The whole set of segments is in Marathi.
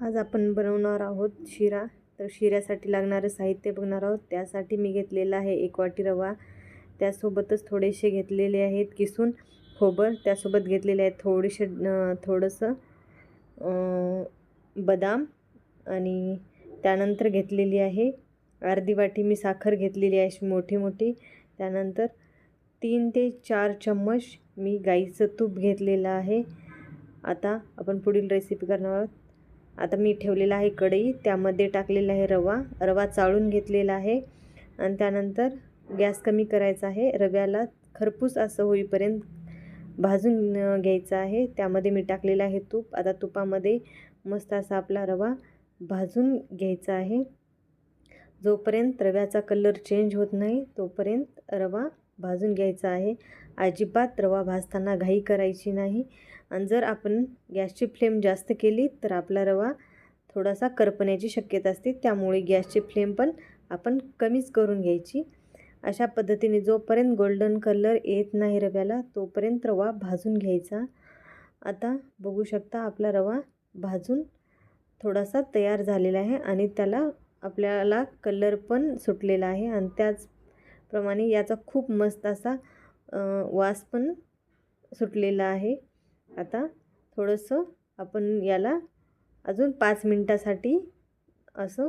आज आपण बनवणार आहोत शिरा. तर शिऱ्यासाठी लागणारं साहित्य बघणार आहोत. त्यासाठी मी घेतलेला आहे एक वाटी रवा. त्यासोबतच थोडेसे घेतलेले आहेत किसून खोबर. त्यासोबत घेतलेले आहेत थोडेसे थोडंसं बदाम. आणि त्यानंतर घेतलेली आहे अर्धी वाटी. मी साखर घेतलेली आहे अशी मोठी मोठी. त्यानंतर तीन ते चार चम्मच मी गाईचं तूप घेतलेलं आहे. आता आपण पुढील रेसिपी करणार आहोत. आता मी ठेवलेला आहे कढई त्यामध्ये टाकलेला आहे रवा. रवा चाळून घेतलेला आहे. आणि त्यानंतर गॅस कमी करायचा आहे. रव्याला खरपूस असं होईपर्यंत भाजून घ्यायचं आहे. त्यामध्ये मी टाकलेलं आहे तूप. आता तुपामध्ये मस्त असा आपला रवा भाजून घ्यायचा आहे. जोपर्यंत रव्याचा कलर चेंज होत नाही तोपर्यंत रवा भाजून घ्यायचा आहे. अजिबात रवा भाजताना घाई करायची नाही. आणि जर आपण गॅसची फ्लेम जास्त केली तर आपला रवा थोडासा करपण्याची शक्यता असते. त्यामुळे गॅसची फ्लेम पण आपण कमीच करून घ्यायची. अशा पद्धतीने जोपर्यंत गोल्डन कलर येत नाही रव्याला तोपर्यंत रवा भाजून घ्यायचा. आता बघू शकता आपला रवा भाजून थोडासा तयार झालेला आहे आणि त्याला आपल्याला कलर पण सुटलेला आहे. आणि त्याच प्रमाणे याचा खूप मस्त असा वास पण सुटलेला आहे. आता थोडंसं आपण याला अजून पाच मिनटासाठी असं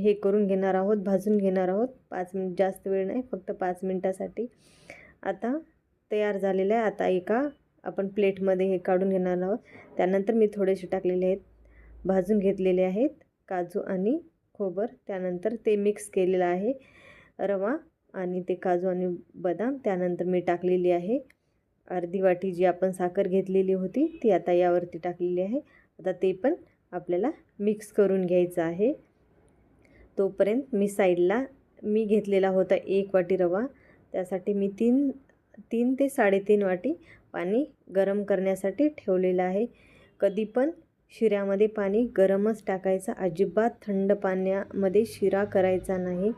हे करून घेणार आहोत भाजून घेणार आहोत. पाच मिनिट जास्त वेळ नाही फक्त पाच मिनटासाठी. आता तयार झालेलं आहे. आता एका आपण प्लेटमध्ये हे काढून घेणार आहोत. त्यानंतर मी थोडेसे टाकलेले आहेत. भाजून घेतलेले आहेत. काजू आणि खोबर. त्यानंतर ते मिक्स केलेलं आहे. रवा आणि ते काजू आणि बदाम त्यानंतर मी टाकलेली आहे. अर्धी वाटी जी आपण साखर घेतलेली होती ती आता यावरती टाकलेली आहे. आता ते पण आपल्याला मिक्स करून घ्यायचं आहे. तोपर्यंत मी साईडला मी घेतलेला होता एक वाटी रवा. त्यासाठी मी तीन तीन ते साडेतीन वाटी पाणी गरम करण्यासाठी ठेवलेलं आहे. कधी पण शिऱ्यामध्ये पाणी गरमच टाकायचं. अजिबात थंड पाण्यामध्ये शिरा करायचा नाही.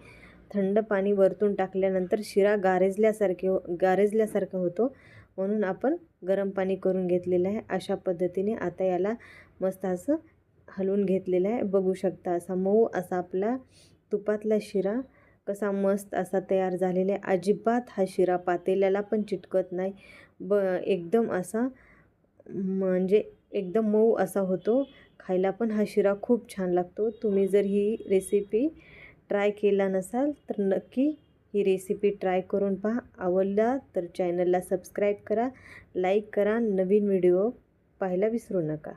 थंड पाणी वरतून टाकल्यानंतर शिरा गारेजल्यासारखे हो गारेजल्यासारखा होतो. म्हणून आपण गरम पाणी करून घेतलेलं आहे. अशा पद्धतीने आता याला मस्त असं हलवून घेतलेलं आहे. बघू शकता असा मऊ असा आपला तुपातला शिरा कसा मस्त असा तयार झालेला आहे. अजिबात हा शिरा पातेल्याला पण चिटकत नाही. ब एकदम असा म्हणजे एकदम मऊ असा होतो. खायला पण हा शिरा खूप छान लागतो. तुम्ही जर ही रेसिपी ट्राय केला नसाल तर नक्की ही रेसिपी ट्राय करून पहा. आवडला तर चॅनलला सबस्क्राईब करा लाईक करा. नवीन व्हिडिओ पाहायला विसरू नका.